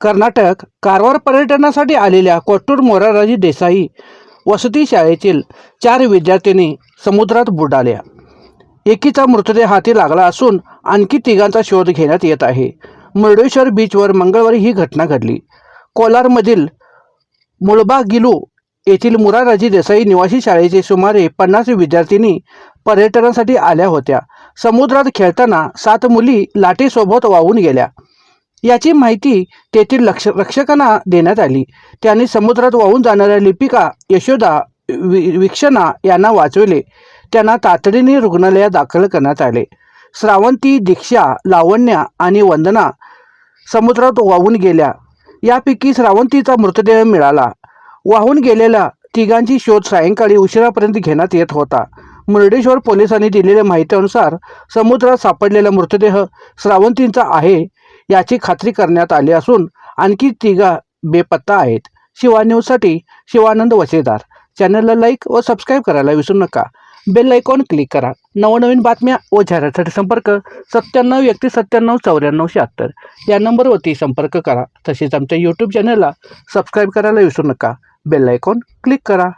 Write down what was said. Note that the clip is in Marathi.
कर्नाटक कारवार पर्यटनासाठी आलेल्या कोट्टूर मोराराजी देसाई वसती शाळेतील चार विद्यार्थिनी समुद्रात बुडाल्या. एकीचा मृतदेह हाती लागला असून आणखी तिघांचा शोध घेण्यात येत आहे. मुर्डेश्वर बीचवर मंगळवारी ही घटना घडली. कोलारमधील मुळबा गिलू येथील मुराराजी देसाई निवासी शाळेचे सुमारे पन्नास विद्यार्थिनी पर्यटनासाठी आल्या होत्या. समुद्रात खेळताना सात मुली लाटेसोबत वाहून गेल्या. याची माहिती तेथील लक्ष रक्षकांना देण्यात आली. त्यांनी समुद्रात वाहून जाणाऱ्या लिपिका यशोदा वि विक्षणा यांना वाचविले. त्यांना तातडीने रुग्णालयात दाखल करण्यात आले. श्रावंती दीक्षा लावण्या आणि वंदना समुद्रात वाहून गेल्या. यापैकी श्रावंतीचा मृतदेह मिळाला. वाहून गेलेल्या तिघांची शोध सायंकाळी उशिरापर्यंत घेण्यात येत होता. मुर्डेश्वर पोलिसांनी दिलेल्या माहितीनुसार समुद्रात सापडलेला मृतदेह श्रावंतींचा आहे. याची खात्री करण्यात आली असून आणखी तिघा बेपत्ता आहेत. शिवा न्यूजसाठी शिवानंद वसेदार चॅनलला लाईक व सबस्क्राईब करायला विसरू नका. बेल आयकॉन क्लिक करा. नवनवीन बातम्या व जाहिरातीसाठी संपर्क सत्त्याण्णव एकतीस सत्त्याण्णव चौऱ्याण्णव शहात्तर. या नंबरवरती संपर्क करा. तसेच आमच्या यूट्यूब चॅनलला सबस्क्राईब करायला विसरू नका. बेल आयकॉन क्लिक करा.